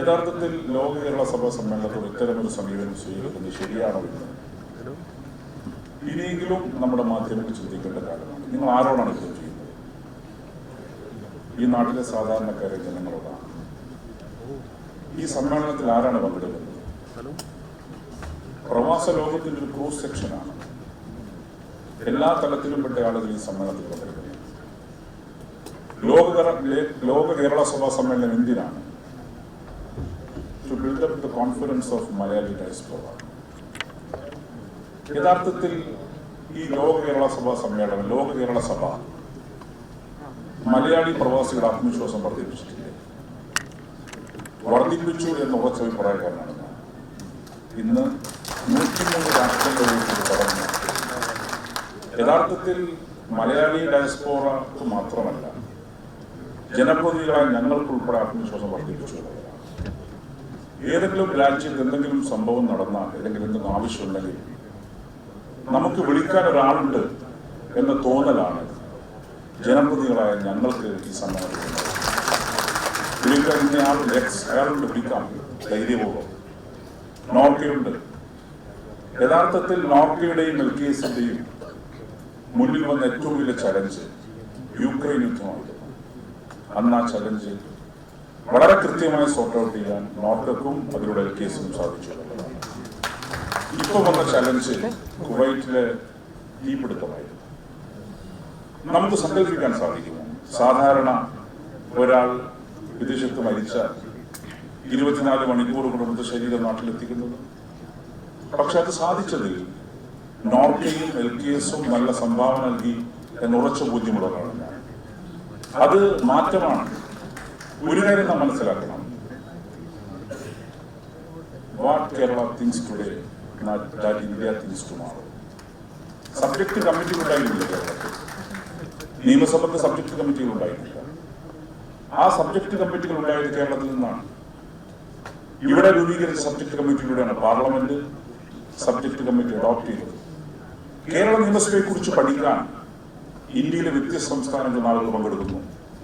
യഥാർത്ഥത്തിൽ ലോക കേരള സഭാ സമ്മേളനത്തോട് ഇത്തരമൊരു സമീപനം സ്വീകരിക്കുന്നത് ശരിയാണോ ഇനിയെങ്കിലും നമ്മുടെ മാധ്യമങ്ങൾ ചിന്തിക്കേണ്ട കാര്യമാണ്. നിങ്ങൾ ആരോടാണ് ഇത് ചെയ്യുന്നത്? ഈ നാട്ടിലെ സാധാരണക്കാരെ ജനങ്ങളോടാണ്. ഈ സമ്മേളനത്തിൽ ആരാണ് പങ്കെടുക്കുന്നത്? പ്രവാസ ലോകത്തിന്റെ ഒരു ക്രൂസ് സെക്ഷനാണ്. എല്ലാ തലത്തിലും പെട്ട ആളുകൾ ഈ സമ്മേളനത്തിൽ പങ്കെടുക്കുന്നത്. ലോക ലോക കേരള സഭാ സമ്മേളനം എന്തിനാണ്? To build up the confidence of Malayali diaspora യഥാർത്ഥത്തിൽ ഈ ലോക കേരള സഭാ സമ്മേളനം ലോക കേരള സഭ മലയാളി പ്രവാസികളുടെ ആത്മവിശ്വാസം വർദ്ധിപ്പിച്ചിട്ടില്ലേ? വർദ്ധിപ്പിച്ചു എന്ന് ഉറച്ച അഭിപ്രായക്കാരനാണ് ഇന്ന് നൂറ്റിമൂന്ന് രാഷ്ട്രങ്ങളിലേക്ക് കടന്നു. യഥാർത്ഥത്തിൽ മലയാളി ഡയസ്പോറക്ക് മാത്രമല്ല ജനപ്രതിനിധികളായ ഞങ്ങൾക്കുൾപ്പെടെ ആത്മവിശ്വാസം വർദ്ധിപ്പിച്ചു. ഏതെങ്കിലും രാജ്യത്ത് എന്തെങ്കിലും സംഭവം നടന്നാൽ അല്ലെങ്കിൽ എന്തെങ്കിലും ആവശ്യമുണ്ടെങ്കിൽ നമുക്ക് വിളിക്കാൻ ഒരാളുണ്ട് എന്ന തോന്നലാണ് ജനപ്രതികളായ ഞങ്ങൾക്ക് ഈ സമ്മേളനത്തിൽ. വിളിക്കാൻ ഇന്നയാൾ എക്സ് അയാളുണ്ട് വിളിക്കാം ധൈര്യപൂർവം. നോർക്കയുണ്ട്. യഥാർത്ഥത്തിൽ നോർക്കയുടെയും എൽ കെ എസിന്റെയും മുന്നിൽ വന്ന ഏറ്റവും വലിയ ചലഞ്ച് യുക്രൈൻ യുദ്ധമായിരുന്നു. അന്ന് ആ ചലഞ്ച് വളരെ കൃത്യമായി സോർട്ട് ഔട്ട് ചെയ്യാൻ നോർക്കും അതിലൂടെ എൽ കെ എസിനും സാധിച്ചു. ഇപ്പോൾ ഇപ്പൊ വന്ന ചലഞ്ച് കുവൈറ്റിലെ തീപിടുത്തമായിരുന്നു നമുക്ക് സങ്കല്പിക്കാൻ സാധിക്കുമോ? സാധാരണ ഒരാൾ വിദേശത്ത് മരിച്ച ഇരുപത്തിനാല് മണിക്കൂർ കൊണ്ട് ശരീരം നാട്ടിലെത്തിക്കുന്നത്. പക്ഷെ അത് സാധിച്ചതിൽ നോർക്കയും എൽ കെ എസും നല്ല സംഭാവന നൽകി എന്നുറച്ച ബോധ്യമുള്ളതാണ് അത് മാറ്റമാണ്. ഒരു കാര്യം നാം മനസ്സിലാക്കണം. What Kerala thinks today India thinks tomorrow subject committee ഉണ്ടായിരുന്നില്ല കേരളത്തിൽ. നിയമസഭയ്ക്ക് സബ്ജക്ട് കമ്മിറ്റികൾ ഉണ്ടായിരുന്നില്ല ആ സബ്ജക്ട് കമ്മിറ്റികൾ ഉണ്ടായത് കേരളത്തിൽ നിന്നാണ്. ഇവിടെ രൂപീകരിച്ച സബ്ജക്ട് കമ്മിറ്റിയിലൂടെയാണ് പാർലമെന്റ് സബ്ജക്ട് കമ്മിറ്റി അഡോപ്റ്റ് ചെയ്തത്. കേരള നിയമസഭയെ കുറിച്ച് പഠിക്കാൻ ഇന്ത്യയിലെ വ്യത്യസ്ത സംസ്ഥാനങ്ങളിൽ ആളുകൾ പങ്കെടുക്കുന്നു.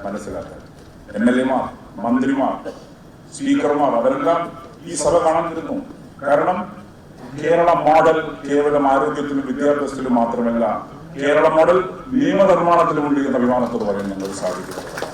മനസ്സിലാക്കാൻ. എം എൽ എമാർ മന്ത്രിമാർ സ്പീക്കർമാർ അവരെല്ലാം ഈ സഭ കാണാതിരുന്നു കാരണം കേരള മോഡൽ കേവലം ആരോഗ്യത്തിലും വിദ്യാഭ്യാസത്തിലും മാത്രമല്ല കേരള മോഡൽ നിയമനിർമ്മാണത്തിലുമുണ്ട് എന്ന അഭിമാനത്തോട് പറയാൻ ഞങ്ങൾക്ക് സാധിക്കുന്നത്